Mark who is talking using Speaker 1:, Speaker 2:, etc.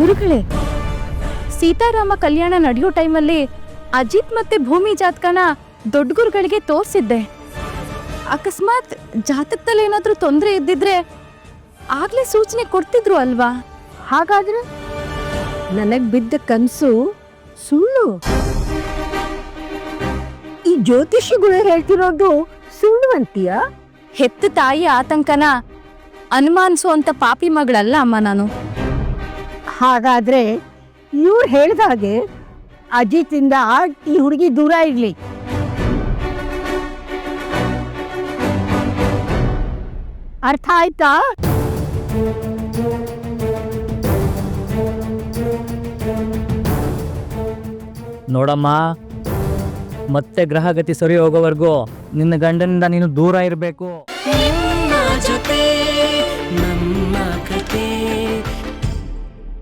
Speaker 1: ಗುರುಗಳೇ, ಸೀತಾರಾಮ ಕಲ್ಯಾಣ ನಡೆಯೋ ಟೈಮಲ್ಲಿ ಅಜಿತ್ ಮತ್ತೆ ಭೂಮಿ ಜಾತಕನ ದೊಡ್ಡ ಗುರುಗಳಿಗೆ ತೋರಿಸಿದ್ದೆ. ಅಕಸ್ಮಾತ್ ಜಾತಕದಲ್ಲಿ ಏನಾದರೂ ತೊಂದರೆ ಇದ್ದಿದ್ರೆ ಆಗ್ಲೇ ಸೂಚನೆ ಕೊಡ್ತಿದ್ರು ಅಲ್ವಾ?
Speaker 2: ಹಾಗಾದ್ರೆ ನನಗ್ ಬಿದ್ದ ಕನಸು ಸುಳ್ಳು. ಈ ಜ್ಯೋತಿಷಿಗಳು ಹೇಳ್ತಿರೋದು ಸುಳ್ಳು ಅಂತೀಯ
Speaker 1: ಹೆತ್ತ ತಾಯಿ ಆತಂಕನ ಅನುಮಾನಿಸುವಂತ ಪಾಪಿ ಮಗಳಲ್ಲ ಅಮ್ಮ ನಾನು.
Speaker 2: ಹಾಗಾದ್ರೆ ಇವ್ರು ಹೇಳ್ದಾಗೆ ಅಜಿತಿಂದ ಈ ಹುಡುಗಿ ದೂರ ಇರಲಿ. ಅರ್ಥ ಆಯ್ತಾ?
Speaker 3: ನೋಡಮ್ಮ ಮತ್ತೆ ಗ್ರಹಗತಿ ಸರಿ ಹೋಗೋವರೆಗೂ ನಿನ್ನ ಗಂಡನಿಂದ ನೀನು ದೂರ ಇರಬೇಕು.
Speaker 1: ನೀವು